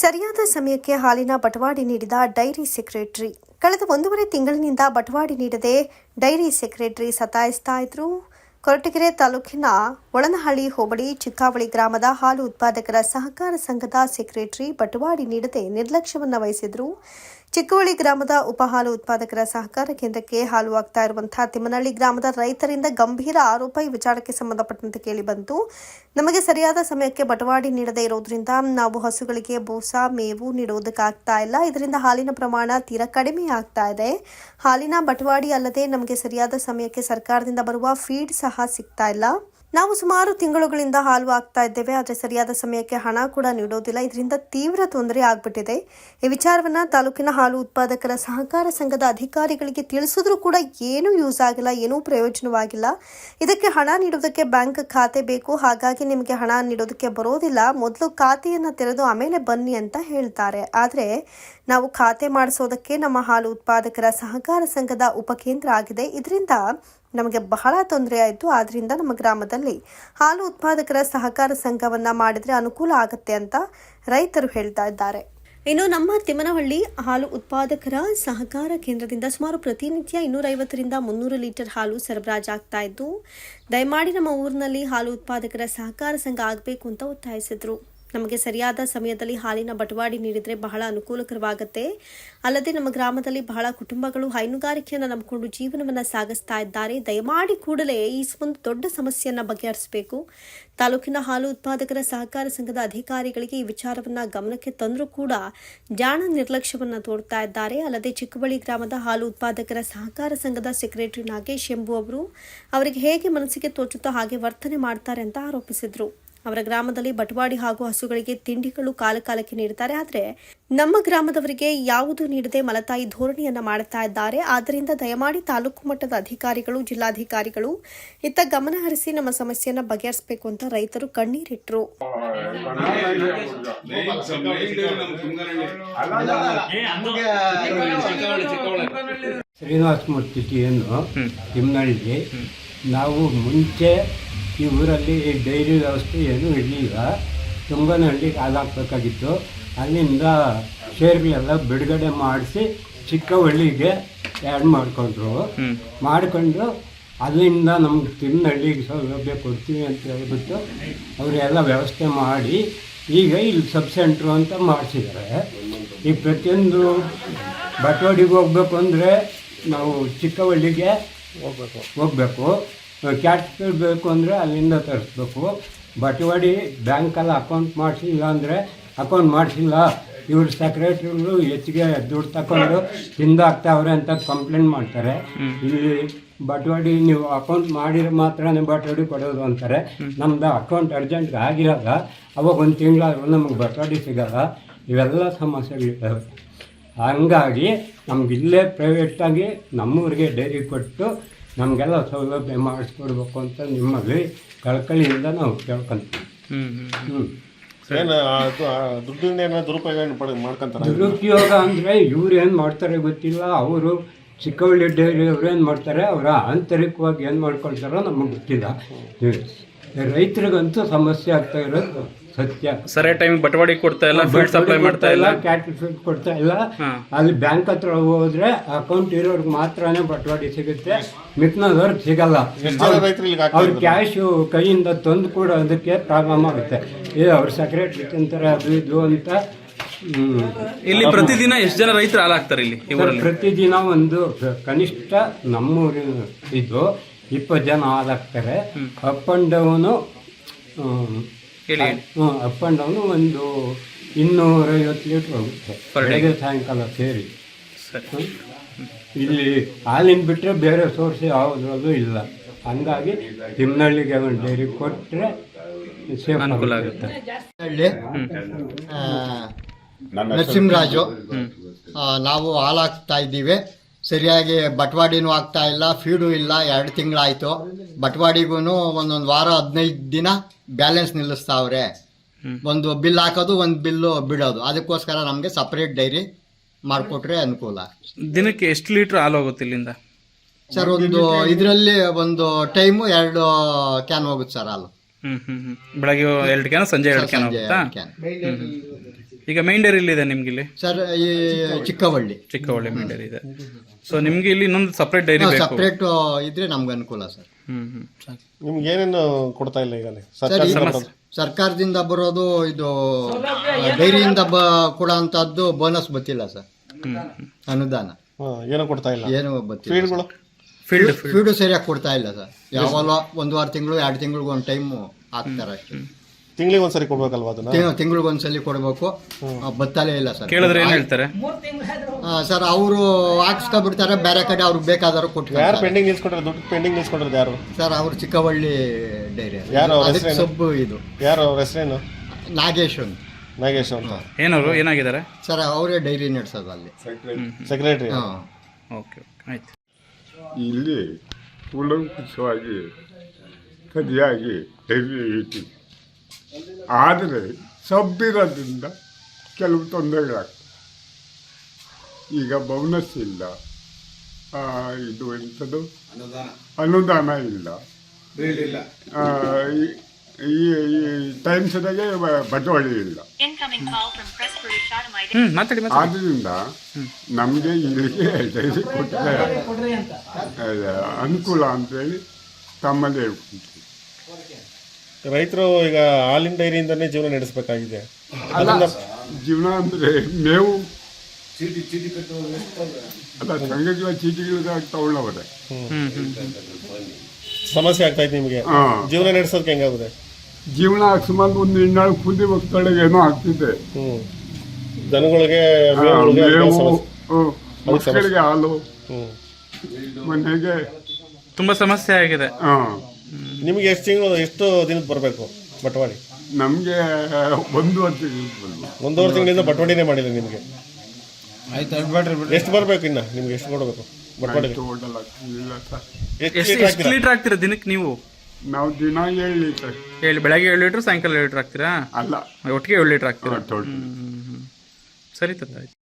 ಸರಿಯಾದ ಸಮಯಕ್ಕೆ ಹಾಲಿನ ಬಟವಾಡಿ ನೀಡಿದ ಡೈರಿ ಸೆಕ್ರೆಟರಿ. ಕಳೆದ ಒಂದೂವರೆ ತಿಂಗಳಿನಿಂದ ಬಟವಾಡಿ ನೀಡದೆ ಡೈರಿ ಸೆಕ್ರೆಟರಿ ಸತಾಯಿಸ್ತಾ ಇದ್ರು. ಕೊರಟಗೆರೆ ತಾಲೂಕಿನ ಒಳನಹಳ್ಳಿ ಹೋಬಳಿ ಚಿಕ್ಕಾವಳಿ ಗ್ರಾಮದ ಹಾಲು ಉತ್ಪಾದಕರ ಸಹಕಾರ ಸಂಘದ ಸೆಕ್ರೆಟರಿ ಬಟವಾಡಿ ನೀಡದೆ ನಿರ್ಲಕ್ಷ್ಯವನ್ನು ವಹಿಸಿದ್ರು. ಚಿಕ್ಕವಳಿ ಗ್ರಾಮದ ಉಪಹಾಲು ಉತ್ಪಾದಕರ ಸಹಕಾರ ಕೇಂದ್ರಕ್ಕೆ ಹಾಲು ಆಗ್ತಾ ಇರುವಂತಹ ತಿಮ್ಮನಹಳ್ಳಿ ಗ್ರಾಮದ ರೈತರಿಂದ ಗಂಭೀರ ಆರೋಪ ಈ ವಿಚಾರಕ್ಕೆ ಸಂಬಂಧಪಟ್ಟಂತೆ ಕೇಳಿ ಬಂತು. ನಮಗೆ ಸರಿಯಾದ ಸಮಯಕ್ಕೆ ಬಟವಾಡಿ ನೀಡದೇ ಇರೋದ್ರಿಂದ ನಾವು ಹಸುಗಳಿಗೆ ಬೂಸ, ಮೇವು ನೀಡುವುದಕ್ಕಾಗ್ತಾ ಇಲ್ಲ. ಇದರಿಂದ ಹಾಲಿನ ಪ್ರಮಾಣ ತೀರಾ ಕಡಿಮೆ ಆಗ್ತಾ ಇದೆ. ಹಾಲಿನ ಬಟವಾಡಿ ಅಲ್ಲದೆ ನಮಗೆ ಸರಿಯಾದ ಸಮಯಕ್ಕೆ ಸರ್ಕಾರದಿಂದ ಬರುವ ಫೀಡ್ ಸಹ ಸಿಗ್ತಾ ಇಲ್ಲ. ನಾವು ಸುಮಾರು ತಿಂಗಳುಗಳಿಂದ ಹಾಲು ಆಗ್ತಾ ಇದ್ದೇವೆ, ಆದರೆ ಸರಿಯಾದ ಸಮಯಕ್ಕೆ ಹಣ ಕೂಡ ನೀಡೋದಿಲ್ಲ. ಇದರಿಂದ ತೀವ್ರ ತೊಂದರೆ ಆಗ್ಬಿಟ್ಟಿದೆ. ಈ ವಿಚಾರವನ್ನ ತಾಲೂಕಿನ ಹಾಲು ಉತ್ಪಾದಕರ ಸಹಕಾರ ಸಂಘದ ಅಧಿಕಾರಿಗಳಿಗೆ ತಿಳಿಸಿದ್ರೂ ಕೂಡ ಏನೂ ಯೂಸ್ ಆಗಿಲ್ಲ, ಏನೂ ಪ್ರಯೋಜನವಾಗಿಲ್ಲ. ಇದಕ್ಕೆ ಹಣ ನೀಡೋದಕ್ಕೆ ಬ್ಯಾಂಕ್ ಖಾತೆ ಬೇಕು, ಹಾಗಾಗಿ ನಿಮಗೆ ಹಣ ನೀಡೋದಕ್ಕೆ ಬರೋದಿಲ್ಲ. ಮೊದಲು ಖಾತೆಯನ್ನು ತೆರೆದು ಆಮೇಲೆ ಬನ್ನಿ ಅಂತ ಹೇಳ್ತಾರೆ. ಆದರೆ ನಾವು ಖಾತೆ ಮಾಡಿಸೋದಕ್ಕೆ ನಮ್ಮ ಹಾಲು ಉತ್ಪಾದಕರ ಸಹಕಾರ ಸಂಘದ ಉಪಕೇಂದ್ರ ಆಗಿದೆ. ಇದರಿಂದ ನಮಗೆ ಬಹಳ ತೊಂದರೆ ಆಯಿತು. ಆದ್ದರಿಂದ ನಮ್ಮ ಗ್ರಾಮದಲ್ಲಿ ಹಾಲು ಉತ್ಪಾದಕರ ಸಹಕಾರ ಸಂಘವನ್ನು ಮಾಡಿದರೆ ಅನುಕೂಲ ಆಗುತ್ತೆ ಅಂತ ರೈತರು ಹೇಳ್ತಾ ಇದ್ದಾರೆ. ಇನ್ನು ನಮ್ಮ ತಿಮ್ಮನಹಳ್ಳಿ ಹಾಲು ಉತ್ಪಾದಕರ ಸಹಕಾರ ಕೇಂದ್ರದಿಂದ ಸುಮಾರು ಪ್ರತಿನಿತ್ಯ ಇನ್ನೂರೈವತ್ತರಿಂದ ಮುನ್ನೂರು ಲೀಟರ್ ಹಾಲು ಸರಬರಾಜಾಗ್ತಾ ಇದ್ದು, ದಯಮಾಡಿ ನಮ್ಮ ಊರಿನಲ್ಲಿ ಹಾಲು ಉತ್ಪಾದಕರ ಸಹಕಾರ ಸಂಘ ಆಗಬೇಕು ಅಂತ ಒತ್ತಾಯಿಸಿದ್ರು. ನಮಗೆ ಸರಿಯಾದ ಸಮಯದಲ್ಲಿ ಹಾಲಿನ ಬಟವಾಡಿ ನೀಡಿದರೆ ಬಹಳ ಅನುಕೂಲಕರವಾಗುತ್ತೆ. ಅಲ್ಲದೆ ನಮ್ಮ ಗ್ರಾಮದಲ್ಲಿ ಬಹಳ ಕುಟುಂಬಗಳು ಹೈನುಗಾರಿಕೆಯನ್ನು ನಂಬಿಕೊಂಡು ಜೀವನವನ್ನು ಸಾಗಿಸ್ತಾ ಇದ್ದಾರೆ. ದಯಮಾಡಿ ಕೂಡಲೇ ಈ ಒಂದು ದೊಡ್ಡ ಸಮಸ್ಯೆಯನ್ನು ಬಗೆಹರಿಸಬೇಕು. ತಾಲೂಕಿನ ಹಾಲು ಉತ್ಪಾದಕರ ಸಹಕಾರ ಸಂಘದ ಅಧಿಕಾರಿಗಳಿಗೆ ಈ ವಿಚಾರವನ್ನು ಗಮನಕ್ಕೆ ತಂದರೂ ಕೂಡ ಜಾಣ ನಿರ್ಲಕ್ಷ್ಯವನ್ನು ತೋರ್ತಾ ಇದ್ದಾರೆ. ಅಲ್ಲದೆ ಚಿಕ್ಕಬಳ್ಳಿ ಗ್ರಾಮದ ಹಾಲು ಉತ್ಪಾದಕರ ಸಹಕಾರ ಸಂಘದ ಸೆಕ್ರೆಟರಿ ನಾಗೇಶ್ ಎಂಬುವವರು ಅವರಿಗೆ ಹೇಗೆ ಮನಸ್ಸಿಗೆ ತೋಚುತ್ತೋ ಹಾಗೆ ವರ್ತನೆ ಮಾಡ್ತಾರೆ ಅಂತ ಆರೋಪಿಸಿದ್ರು. ಅವರ ಗ್ರಾಮದಲ್ಲಿ ಬಟವಾಡಿ ಹಾಗೂ ಹಸುಗಳಿಗೆ ತಿಂಡಿಗಳು ಕಾಲಕಾಲಕ್ಕೆ ನೀಡುತ್ತಾರೆ. ಆದರೆ ನಮ್ಮ ಗ್ರಾಮದವರಿಗೆ ಯಾವುದು ನೀಡದೆ ಮಲತಾಯಿ ಧೋರಣೆಯನ್ನ ಮಾಡುತ್ತಾ ಇದ್ದಾರೆ. ಆದ್ದರಿಂದ ದಯಮಾಡಿ ತಾಲೂಕು ಮಟ್ಟದ ಅಧಿಕಾರಿಗಳು ಜಿಲ್ಲಾಧಿಕಾರಿಗಳು ಇತ್ತ ಗಮನ ಹರಿಸಿ ನಮ್ಮ ಸಮಸ್ಯೆಯನ್ನ ಬಗೆಹರಿಸಬೇಕು ಅಂತ ರೈತರು ಕಣ್ಣೀರಿಟ್ಟರು ಶ್ರೀನಿವಾಸ ಮೂರ್ತಿ ನಾವು ಮುಂಚೆ ಈ ಊರಲ್ಲಿ ಈ ಡೈರಿ ವ್ಯವಸ್ಥೆ ಏನೂ ಇರಲಿಲ್ಲ. ತುಂಬನಹಳ್ಳಿ ಹಾಲು ಹಾಕ್ಬೇಕಾಗಿತ್ತು ಅಲ್ಲಿಂದ ಶೇರ್ಗಳೆಲ್ಲ ಬಿಡುಗಡೆ ಮಾಡಿಸಿ ಚಿಕ್ಕವಳ್ಳಿಗೆ ಆ್ಯಡ್ ಮಾಡಿಕೊಂಡ್ರು. ಮಾಡಿಕೊಂಡು ಅಲ್ಲಿಂದ ನಮ್ಗೆ ತಿಮ್ಮನಹಳ್ಳಿಗೆ ಸೌಲಭ್ಯ ಕೊಡ್ತೀವಿ ಅಂತ ಹೇಳ್ಬಿಟ್ಟು ಅವರೆಲ್ಲ ವ್ಯವಸ್ಥೆ ಮಾಡಿ ಈಗ ಇಲ್ಲಿ ಸಬ್ ಸೆಂಟ್ರು ಅಂತ ಮಾಡಿಸಿದ್ದಾರೆ. ಈ ಪ್ರತಿಯೊಂದು ಬಟವಾಡಿಗೆ ಹೋಗ್ಬೇಕು ಅಂದರೆ ನಾವು ಚಿಕ್ಕವಳ್ಳಿಗೆ ಹೋಗ್ಬೇಕು ಹೋಗಬೇಕು. ಕ್ಯಾಶ್ ಬೇಕು ಅಂದರೆ ಅಲ್ಲಿಂದ ತರಿಸ್ಬೇಕು. ಬಟವಾಡಿ ಬ್ಯಾಂಕಲ್ಲಿ ಅಕೌಂಟ್ ಮಾಡಿಸಿಲ್ಲ ಅಂದರೆ ಅಕೌಂಟ್ ಮಾಡಿಸಿಲ್ಲ. ಇವ್ರ ಸೆಕ್ರೆಟ್ರಿಗಳು ಹೆಚ್ಚಿಗೆ ದುಡ್ಡು ತಗೊಂಡು ತಿಂದಾಕ್ತಾವ್ರೆ ಅಂತ ಕಂಪ್ಲೇಂಟ್ ಮಾಡ್ತಾರೆ. ಇಲ್ಲಿ ಬಟವಾಡಿ ನೀವು ಅಕೌಂಟ್ ಮಾಡಿದ್ರೆ ಮಾತ್ರನೇ ಬಟವಾಡಿ ಕೊಡೋದು ಅಂತಾರೆ. ನಮ್ದು ಅಕೌಂಟ್ ಅರ್ಜೆಂಟ್ ಆಗಿರಲ್ಲ. ಅವಾಗ ಒಂದು ತಿಂಗಳಾದ್ರೂ ನಮಗೆ ಬಟವಾಡಿ ಸಿಗಲ್ಲ. ಇವೆಲ್ಲ ಸಮಸ್ಯೆಗಳಿದ್ದಾವೆ. ಹಂಗಾಗಿ ನಮ್ಗೆ ಇಲ್ಲೇ ಪ್ರೈವೇಟಾಗಿ ನಮ್ಮೂರಿಗೆ ಡೈರಿ ಕೊಟ್ಟು ನಮಗೆಲ್ಲ ಸೌಲಭ್ಯ ಮಾಡಿಸ್ಕೊಡ್ಬೇಕು ಅಂತ ನಿಮ್ಮಲ್ಲಿ ಕಳಕಳಿಯಿಂದ ನಾವು ಕೇಳ್ಕೊಂತೀವಿ. ಹ್ಞೂ ಏನು ದುಡ್ಡಿಂದ ಏನೋ ದುರುಪಯೋಗ ಏನ್ ಪಡೆ ಮಾಡ್ಕೊಂತಾರ? ದುರುಪಯೋಗ ಅಂದರೆ ಇವ್ರು ಏನು ಮಾಡ್ತಾರೆ ಗೊತ್ತಿಲ್ಲ ಅವರು ಚಿಕ್ಕವಳ್ಳಿ ಡೈರಿ ಅವ್ರು ಏನು ಮಾಡ್ತಾರೆ ಅವರ ಆಂತರಿಕವಾಗಿ ಏನು ಮಾಡ್ಕೊಳ್ತಾರೋ ನಮಗೆ ಗೊತ್ತಿಲ್ಲ. ರೈತರಿಗಂತೂ ಸಮಸ್ಯೆ ಆಗ್ತಾ ಇರೋದು. ಸತ್ಯ. ಸರಿಯಾದ ಟೈಮ್ ಬಟವಾಡಿ ಕೊಡ್ತಾ ಇಲ್ಲ ಫೀಡ್ ಸಪ್ಲೈ ಮಾಡ್ತಾ ಇಲ್ಲ. ಕ್ಯಾಟಲ್ ಫೀಡ್ ಕೊಡ್ತಾ ಇಲ್ಲ. ಅಲ್ಲಿ ಬ್ಯಾಂಕ್ ಹತ್ರ ಹೋದ್ರೆ ಅಕೌಂಟ್ ಇರೋರ್ಗೆ ಮಾತ್ರನೇ ಬಟವಾಡಿ ಸಿಗುತ್ತೆ. ಮಿಕ್ನದವ್ರಿಗೆ ಸಿಗಲ್ಲ. ಅವ್ರು ಕ್ಯಾಶ್ ಕೈಯಿಂದ ತಂದು ಕೂಡ ಅದಕ್ಕೆ ಪ್ರಾಬ್ಲಮ್ ಆಗುತ್ತೆ. ಏ ಅವ್ರ ಸೆಕ್ರೆಟ್ರಿ ತಿಂತಾರೆ ಅದು ಇದು ಅಂತ. ಇಲ್ಲಿ ಪ್ರತಿದಿನ ಎಷ್ಟು ಜನ ರೈತರು ಹಾಲಾಗ್ತಾರೆ ಇಲ್ಲಿ ಪ್ರತಿದಿನ ಒಂದು ಕನಿಷ್ಠ ನಮ್ಮೂರಿನ ಇದು ಇಪ್ಪತ್ತು ಜನ ಹಾಲಾಗ್ತಾರೆ ಅಪ್ ಅಂಡ್ ಡೌನು ಹೇಳಿ ಅಪ್ ಆ್ಯಂಡ್ ಡೌನು ಒಂದು ಇನ್ನೂರೈವತ್ತು ಲೀಟ್ರ್ day. ಬೆಳಗ್ಗೆ ಸಾಯಂಕಾಲ ಸೇರಿ. ಸರಿ. ಇಲ್ಲಿ ಹಾಲಿನ ಬಿಟ್ಟರೆ ಬೇರೆ ಸೋರ್ಸ್ ಯಾವುದ್ರಲ್ಲೂ ಇಲ್ಲ. ಹಂಗಾಗಿ ತಿಮ್ಮನಹಳ್ಳಿಗೆ ಒಂದು ಡೈರಿ ಕೊಟ್ಟರೆ ಸೇಫ್ ಅನುಕೂಲ ಆಗುತ್ತೆ. ಹಳ್ಳಿ ನರಸಿಂಹರಾಜು. ನಾವು ಹಾಲಾಗ್ತಾ ಇದ್ದೀವಿ. ಸರಿಯಾಗಿ ಬಟವಾಡಿನೂ ಆಗ್ತಾ ಇಲ್ಲ ಫೀಡು ಇಲ್ಲ ಎರಡು ತಿಂಗಳಾಯ್ತು. ಬಟವಾಡಿಗೂ ಒಂದೊಂದು ವಾರ ಹದಿನೈದು ದಿನ ಬ್ಯಾಲೆನ್ಸ್ ನಿಲ್ಲಿಸ್ತಾವ್ರೆ. ಒಂದು ಬಿಲ್ ಹಾಕೋದು ಒಂದು ಬಿಲ್ಲು ಬಿಡೋದು. ಅದಕ್ಕೋಸ್ಕರ ನಮಗೆ ಸಪ್ರೇಟ್ ಡೈರಿ ಮಾಡಿಕೊಟ್ರೆ ಅನುಕೂಲ. ದಿನಕ್ಕೆ ಎಷ್ಟು ಲೀಟ್ರ್ ಹಾಲು ಹೋಗುತ್ತೆ ಇಲ್ಲಿಂದ? ಸರ್ ಒಂದು ಇದರಲ್ಲಿ ಒಂದು ಟೈಮು ಎರಡು ಕ್ಯಾನ್ ಹೋಗುತ್ತೆ ಸರ್ ಹಾಲು. ಹ್ಮ್ ಹ್ಮ್ ಹ್ಮ್. ಬೆಳಗ್ಗೆ ಎರಡು ಕ್ಯಾನ್ ಸಂಜೆ ಎರಡು ಕ್ಯಾನ್ ಹೋಗುತ್ತಾ? ಈಗ ಮೈನ್ ಡೈರಿ ಇದೆ ನಿಮ್ಗೆ ಇಲ್ಲಿ ಸರ್ ಈ ಚಿಕ್ಕವಳ್ಳಿ. ಚಿಕ್ಕವಳ್ಳಿ ಮೈನ್ ಡೈರಿ ಇದೆ. ಸೊ ನಿಮ್ಗೆ ಇಲ್ಲಿ ಇನ್ನೊಂದು ಸಪ್ರೇಟ್ ಡೈರಿ ಬೇಕು. ಸಪ್ರೇಟ್ ಇದ್ರೆ ನಮ್ಗೆ ಅನುಕೂಲ ಸರ್. ಹ್ಮ್ ಹ್ಮ್. ನಿಮ್ಗೆ ಏನೇನು ಕೊಡ್ತಾ ಇಲ್ಲ ಈಗ ಅಲ್ಲಿ ಸರ್ ಸರ್ಕಾರದಿಂದ ಈ ಬರೋದು? ಸರ್ಕಾರದಿಂದ ಬರೋದು ಇದು ಡೈರಿಯಿಂದ ಬ ಕೊಡೋಂಥದ್ದು ಬೋನಸ್ ಗೊತ್ತಿಲ್ಲ ಸರ್. ಅನುದಾನ. ಹಾ, ಏನೂ ಕೊಡ್ತಾ ಇಲ್ಲ? ಏನು ಬತ್ತಿಲ್ಲ ಫೀಲ್ಡ್ಗಳು ಫೀಲ್ಡ್ ಫೀಡು ಸರಿಯಾಗಿ ಕೊಡ್ತಾ ಇಲ್ಲ ಸರ್. ಯಾವಾಗ ಒಂದು ವಾರ ತಿಂಗಳು ಎರಡು ತಿಂಗಳಿಗೆ ಒಂದು ಟೈಮ್ ಹಾಕ್ತಾರೆ ಅಷ್ಟೇ. ತಿಂಗಳಿಗೆ ಒಂದ್ಸರಿ ಕೊಡ್ಬೇಕಲ್ವಾ ಅದನ್ನ? ತಿಂಗಳಿಗೆ ಒಂದ್ಸಲ ಕೊಡಬೇಕು. ಬತ್ತಲೇ ಇಲ್ಲ ಸರ್. ಕೇಳಿದ್ರೆ ಏನ್ ಹೇಳ್ತಾರೆ? ಆ, ಸರ್ ಅವರು ಹಾಕ್ಸ್ಕೊಬಿಡ್ತಾರೆ ಬೇರೆ ಕಡೆ ಅವ್ರಿಗೆ ಬೇಕಾದವರು ಯಾರು ಕೊಟ್ಟು ಪೆಂಡಿಂಗ್ ನಿಲ್ಸ್ಕೊಂಡ್ರೆ ದುಡ್ಡು ಪೆಂಡಿಂಗ್ ನಿಲ್ಸ್ಕೊಂಡ್ರೆ ಯಾರು? ಸರ್ ಅವ್ರು ಚಿಕ್ಕವಳ್ಳಿ ಡೈರಿ ಯಾರು ಅವ್ರ ಅದಕ್ಕೆ ಹೆಸ್ರೇನು? ಸೊಬ್ಬು ಇದು. ಯಾರು ಅವ್ರ ಹೆಸರೇನು? ನಾಗೇಶ್ ಅಂತ. ನಾಗೇಶ್ ಅಂತ. ಏನವರು? ಏನಾಗಿದ್ದಾರೆ? ಸರ್ ಅವರೇ ಡೈರಿ ನಡೆಸೋದು ಅಲ್ಲಿ. ಸೆಕ್ರೆಟರಿ? ಹಾಂ. Okay okay. ಆಯ್ತು. ಇಲ್ಲಿ ಕೂಲಂಕುಷವಾಗಿ ಸರಿಯಾಗಿ ಹಿಡಿಯಿತು ಆದರೆ ಸಬ್ಬಿರೋದ್ರಿಂದ ಕೆಲವು ತೊಂದರೆಗಳಾಗ್ತದೆ. ಈಗ ಬೋನಸ್ ಇಲ್ಲ. ಆ, ಇದು ಎಂಥದ್ದು ಅನುದಾನ. ಇಲ್ಲ. ಈ- ಟೈಮ್ ಬಟವಾಳಿ ಇಲ್ಲ. ಆದ್ದರಿಂದ ನಮಗೆ ಇಲ್ಲಿಗೆ ಡೈರಿ ಕೊಟ್ಟರೆ ಅನುಕೂಲ ಅಂತೇಳಿ ತಮ್ಮದೇ ರೈತರು ಈಗ ಹಾಲಿನ ಡೈರಿಯಿಂದನೇ ಜೀವನ ನಡೆಸಬೇಕಾಗಿದೆ. ಅಲ್ಲ ಜೀವನ ಅಂದರೆ ಮೇವು. ಅಲ್ಲ ಸಂಘಗಳ ಚೀಟಿಗಳು ತಗೊಳ್ಳವರೆ. ಸಮಸ್ಯೆ ಆಗ್ತಾ ಇದೆ ನಿಮಗೆ. ಹಾ. ಜೀವನ ನಡೆಸೋದಕ್ಕೆ ಹೆಂಗಾಗುತ್ತೆ? ಜೀವನ ಸುಮಾರು ಒಂದು ಇನ್ನಾಳು ಕುದಿ ಮಕ್ಕಳಿಗೆ ಏನೋ ಆಗ್ತಿದೆ. ಹ್ಮ್. ದನಗಳಿಗೆ ಮೇವುಗಳಿಗೆ ಅದಕ್ಕೆ ಮೇವು ಸಮಸ್ಯೆ. ಹ್ಮ್, ಮಕ್ಕಳಿಗೆ ಹಾಲು. ಹ್ಮ್. ಮನೆಗೆ ತುಂಬಾ ಸಮಸ್ಯೆ ಆಗಿದೆ. ಹಾ. ನಿಮಗೆ ಎಷ್ಟು ತಿಂಗಳು ಎಷ್ಟು ದಿನದ ಬರಬೇಕು ಬಟವಾಡಿ? ನಮಗೆ ಒಂದು ವರ್ಷ ಒಂದೂವರೆ ತಿಂಗಳಿಂದ ಬಟವಾಡಿನೇ ಮಾಡಿಲ್ಲ ನಿಮಗೆ. ಎಷ್ಟು ಬರಬೇಕು ಇನ್ನ? ನಿಮ್ಗೆ ಎಷ್ಟು ಕೊಡಬೇಕು ಸರ್. ಎಷ್ಟು ಲೀಟರ್ ಎಷ್ಟು ಹಾಕ್ತೀರಾ? ದಿನಕ್ಕೆ ನೀವು? ನಾವು ದಿನ ಏಳು ಲೀಟರ್ ಹೇಳಿ ಬೆಳಗ್ಗೆ ಏಳು ಲೀಟರ್ ಸಾಯಂಕಾಲ ಏಳು ಲೀಟರ್ ಆಗ್ತೀರಾ ಅಲ್ಲ. ಒಟ್ಟಿಗೆ ಏಳು ಲೀಟರ್ ಹಾಕ್ತೀರಾ. ಸರಿ ಆಯ್ತು.